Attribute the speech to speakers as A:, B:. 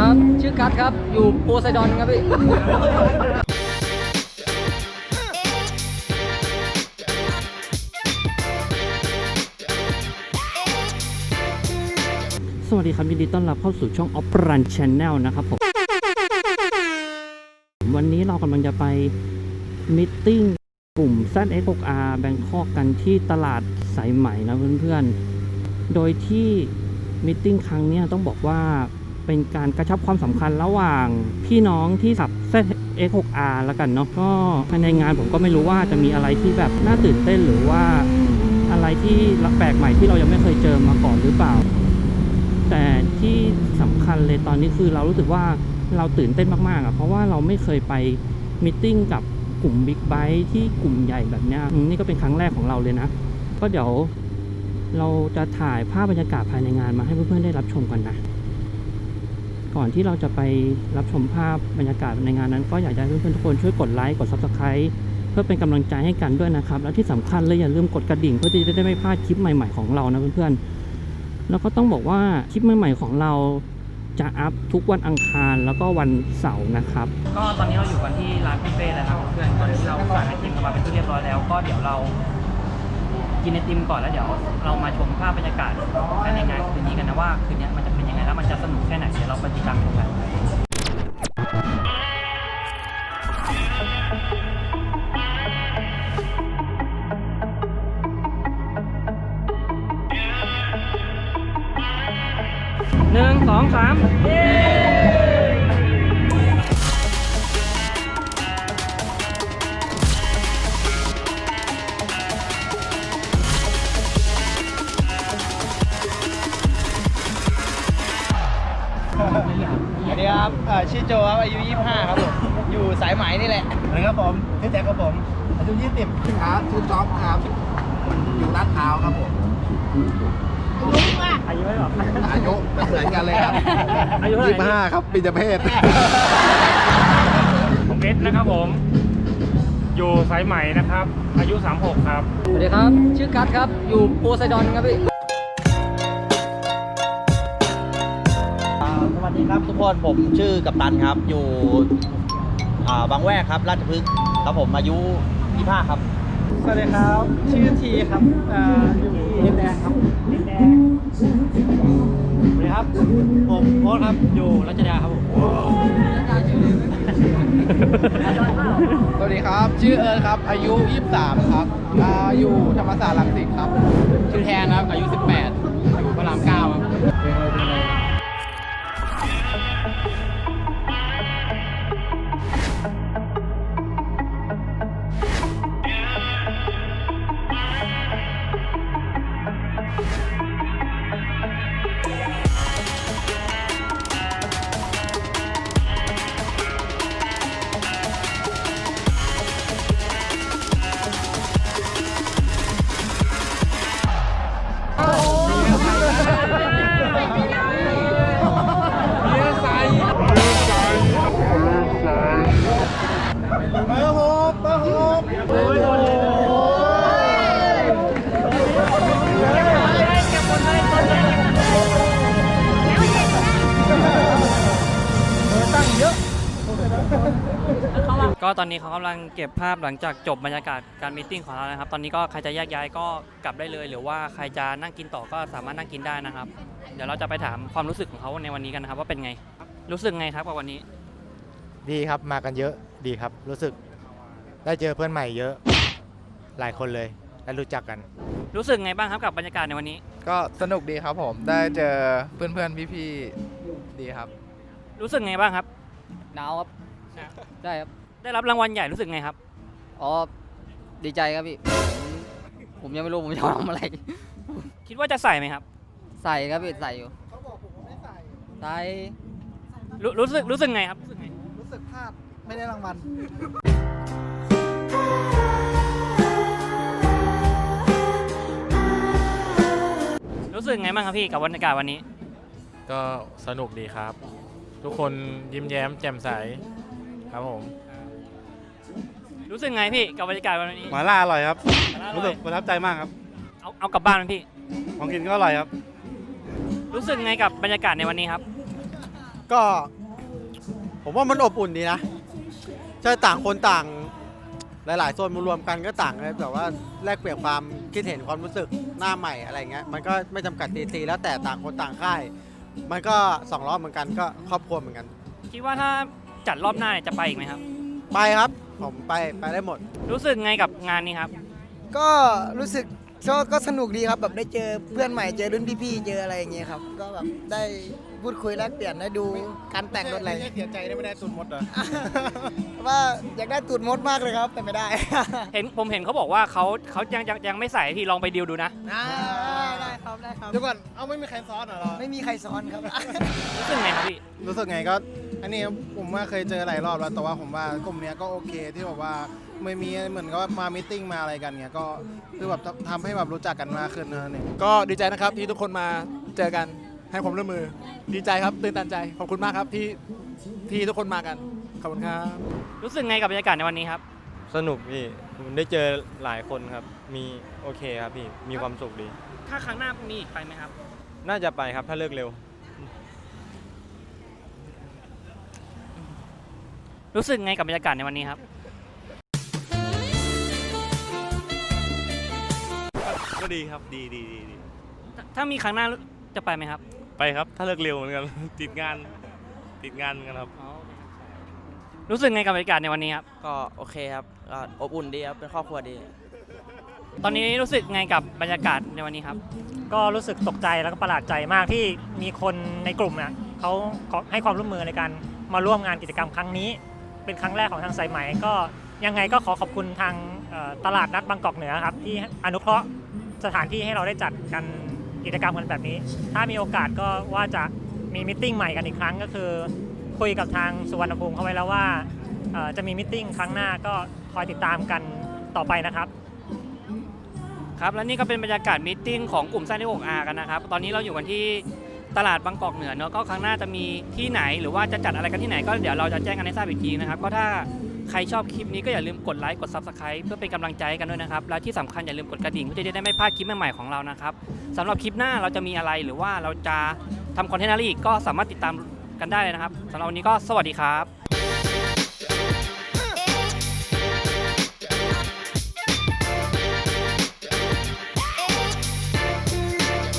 A: ครับ ชื่อกัสครับ อยู่โพไซดอนครับพี่
B: สวัสดีครับยินดีต้อนรับเข้าสู่ช่อง o p r a n Channel นะครับผม วันนี้เรากำลังจะไปมิทติ้งกลุ่ม ZX6R แบงคอกกันที่ตลาดสายไหมนะเพื่อนๆ โดยที่มิทติ้งครั้งนี้ต้องบอกว่า เป็นการกระชับความสำคัญระหว่างพี่น้องที่ขับ ZX6R แล้วกันเนาะก็ภายในงานผมก็ไม่รู้ว่าจะมีอะไรที่แบบน่าตื่นเต้นหรือว่าอะไรที่แปลกใหม่ที่เรายังไม่เคยเจอมาก่อนหรือเปล่า แต่ที่สำคัญเลยตอนนี้คือเรารู้สึกว่าเราตื่นเต้นมากๆอะเพราะว่าเราไม่เคยไปมิทติ้งกับกลุ่มบิ๊กไบค์ที่กลุ่มใหญ่แบบเนี้ยนี่ก็เป็นครั้งแรกของเราเลยนะ ก็เดี๋ยวเราจะถ่ายภาพบรรยากาศภายในงานมาให้เพื่อนๆได้รับชมกันนะ ก่อนที่เราจะไปรับชมภาพบรรยากาศในงานนั้น ก็อยากจะให้เพื่อนๆทุกคนช่วยกดไลค์กด subscribe เพื่อเป็นกำลังใจให้กันด้วยนะครับ และที่สำคัญเลยอย่าลืมกดกระดิ่งเพื่อที่จะได้ไม่พลาดคลิปใหม่ ๆของเรานะเพื่อนๆแล้วก็ต้องบอกว่าคลิปใหม่ ๆของเราจะอัพทุกวันอังคารแล้วก็วันเสาร์นะครับ ก็ตอนนี้เราอยู่กันที่ร้านพี่เป้แล้วครับเพื่อนตอนนี้เราสั่งไอติมกันมาเป็นที่เรียบร้อยแล้ว ก็เดี๋ยวเรา กินไอติมก่อนแล้วเดี๋ยวเรามาชมภาพบรรยากาศภายในงานคืนนี้กันนะว่าคืนนี้มันจะเป็นยังไงแล้วมันจะสนุกแค่ไหนเดี๋ยวเราไปติดตามชมกันหนึ่งสองสาม
C: ชื่อโจครับอายุ 25 ครับผมอยู่สายไหมนี่แหละ
D: สวัสดีครับผมชื่อแจ็คครับผมอายุ 20ครับชื่อจ๊อบครับอยู่ลาดพร้าวครับผม
B: อายุไม่หรอ
D: อายุเหมือนกันเลยครับ
B: อายุเท่าไหร่
D: ยี่สิบห้าครับปีจะเพศ
E: ผมเอสนะครับผม อยู่สายใหม่นะครับ อายุ 36 ครับ
A: สวัสดีครับ ชื่อกัสครับ อยู่โพไซดอนครับพี่
C: วัสดีครับทุกคนผมชื่อกัปตันครับ อยู่อ่าบางแวกครับราชพฤกษ์ครับผมอายุ25ครับ
F: สวัสดีครับ ชื่อทีครับเอ่ออยู่ดินแดงครับดินแดง
C: สวัสดีครับผมโค้ครับอยู่รัชดาครับผม
D: สวัสดีครับ ชื่อเอิร์ธครับ อายุ 23 ครับอ่าอยู่ธรรมศาสตร์รังสิตครับ
A: ชื่อแทนครับ อายุ 18 อยู่พระรามเก้าครับ
B: ก็ตอนนี้เขากำลังเก็บภาพหลังจากจบบรรยากาศการมีตติ้งของเรานะครับ ตอนนี้ก็ใครจะแยกย้ายก็กลับได้เลย หรือว่าใครจะนั่งกินต่อก็สามารถนั่งกินได้นะครับ เดี๋ยวเราจะไปถามความรู้สึกของเขาในวันนี้กันนะครับ ว่าเป็นไง รู้สึกไงครับกับวันนี้
G: ดีครับมากันเยอะดีครับ รู้สึก ได้เจอเพื่อนใหม่เยอะ หลายคนเลยได้รู้จักกัน
B: รู้สึกไงบ้างครับกับบรรยากาศในวันนี้
D: ก็สนุกดีครับผมได้เจอเพื่อนๆพี่ๆดีครับ
B: รู้สึกไงบ้างครับ
A: หนาวครับได้ครับ
B: ได้รับรางวัลใหญ่รู้สึกไงครับ
A: อ๋อ ดีใจครับพี่ผมผมยังไม่รู้ผมจะทำอะไร
B: คิดว่าจะใส่ไหมครับ
A: ใส่ครับพี่ใส่อยู่เขาบอกผมไม่ใส่ ใส่
B: รู้รู้สึกรู้สึกไงครับรู้สึกไง
D: รู้สึกพลาดไม่ได้รางวัล
B: รู้สึกไงบ้างครับพี่กับบรรยากาศวันนี้
E: ก็สนุกดีครับ ทุกคนยิ้มแย้มแจ่มใสครับผม
B: รู้สึกไงพี่กับบรรยากาศวันนี้
H: หมาล่าอร่อยครับ
B: รู้
H: รู้
B: สึ
H: สึ
B: ก
H: กประทับใจมากครับ
B: เอาเอากลับบ้านไหมพี่
H: ของกินก็อร่อยครับ
B: รู้สึกไงกับบรรยากาศในวันนี้ครับ
F: ก็ ผมว่ามันอบอุ่นดีนะใช่ต่างคนต่าง หลายๆโซนมารวมกันก็ต่างเลยแบบว่าแลกเปลี่ยนความคิดเห็นความรู้สึกหน้าใหม่อะไรเงี้ยมันก็ไม่จำกัดตีตีแล้วแต่ต่างคนต่างค่าย มันก็สองรอบเหมือนกันก็ครอบครัวเหมือนกัน
B: คิดว่าถ้าจัดรอบหน้าเนี่ยจะไปอีกไหมครับ
F: ไปครับ ผมไปไปได้หมด
B: รู้สึกไงกับงานนี้ครับ
H: ก็รู้สึกก็ก็สนุกดีครับแบบได้เจอเพื่อนใหม่เจอรุ่นพี่ๆเจออะไรอย่างเงี้ยครับ ก็แบบได้พูดคุยแลกเปลี่ยนได้ดูการแต่งรถอะไร
F: เสียใจได้ไม่ได้ตุนหมดเหรอ
H: ว่าอยากได้ตูดมดมากเลยครับ แต่ไม่ได้
B: เห็นผมเห็นเขาบอกว่าเขาเขายังยังยังไม่ใส่พี่ลองไปดิวดูนะ
H: ได้ครับได้ครับ
F: เดี๋ยวก่อน เอาไม่มีใครซ้อนเหรอ
H: ไม่มีใครซ้อนครับ
B: รู้สึกไงครับพี่
F: รู้สึกไงก็ อันนี้ผมว่าเคยเจอหลายรอบแล้วแต่ว่าผมว่ากลุ่มเนี้ยก็โอเคที่แบบว่าไม่มีเหมือนกับว่ามามิ팅มาอะไรกันเนี้ยก็คือแบบทำให้แบบรู้จักกันมากขึ้นนะเนี่ย
D: ก็ดีใจนะครับที่ทุกคนมาเจอกันให้ความร่วมมือ ดีใจครับตื่นตันใจขอบคุณมากครับที่ที่ทุกคนมากันขอบคุณครับ
B: รู้สึกไงกับบรรยากาศในวันนี้ครับ
I: สนุกพี่ผมได้เจอหลายคนครับ มีโอเคครับพี่ มีความสุขดี
B: ถ้าครั้งหน้ามีอีกไปไหมครับ
I: น่าจะไปครับถ้าเลิกเร็ว
B: รู้สึกไงกับบรรยากาศในวันนี้ครับ
J: ก็ดีครับดีดีดีดี
B: ถ้าถ้ามีครั้งหน้าจะไปไหมครับ
J: ไปครับ ถ้าเลิกเร็วเหมือนกัน ติดงานติดงานเหมือนกันครับ
B: รู้สึกไงกับบรรยากาศในวันนี้ครับ
C: ก็โอเคครับก็อบอุ่นดีครับ เป็นครอบครัวดี
B: ตอนนี้รู้สึกไงกับบรรยากาศในวันนี้ครับ
K: ก็รู้สึกตกใจแล้วก็ประหลาดใจมากที่มีคนในกลุ่มน่ะเขาขอให้ความร่วมมือในการมาร่วมงานกิจกรรมครั้งนี้ เป็นครั้งแรกของทางสายไหมก็ยังไงก็ขอขอบคุณทางตลาดนัดบางกอกเหนือครับที่อนุเคราะห์สถานที่ให้เราได้จัดกันกิจกรรมกันแบบนี้ ถ้ามีโอกาสก็ว่าจะมีมิทติ้งใหม่กันอีกครั้งก็คือ คุยกับทางสุวรรณภูมิเขาไว้แล้วว่าจะมีมิทติ้งครั้งหน้าก็คอยติดตามกันต่อไปนะครับ
B: ครับและนี่ก็เป็นบรรยากาศมตติ팅ของกลุ่มสร้างที่ 6R กันนะครับ ตอนนี้เราอยู่กันที่ ตลาดบางกอกเหนือเนอะก็ครั้งหน้าจะมีที่ไหนหรือว่าจะจัดอะไรกันที่ไหนก็เดี๋ยวเราจะแจ้งกันให้ทราบอีกทีนะครับก็ถ้าใครชอบคลิปนี้ก็อย่าลืมกดไลค์กด Subscribe เพื่อเป็นกำลังใจให้กันด้วยนะครับ และที่สำคัญอย่าลืมกดกระดิ่งเพื่อจะได้ไม่พลาดคลิปใหม่ๆของเรานะครับสำหรับคลิปหน้าเราจะมีอะไรหรือว่าเราจะทำคอนเทนต์อะไรอีกก็สามารถติดตามกันได้เลยนะครับสำหรับวันนี้ก็สวัสดีครับ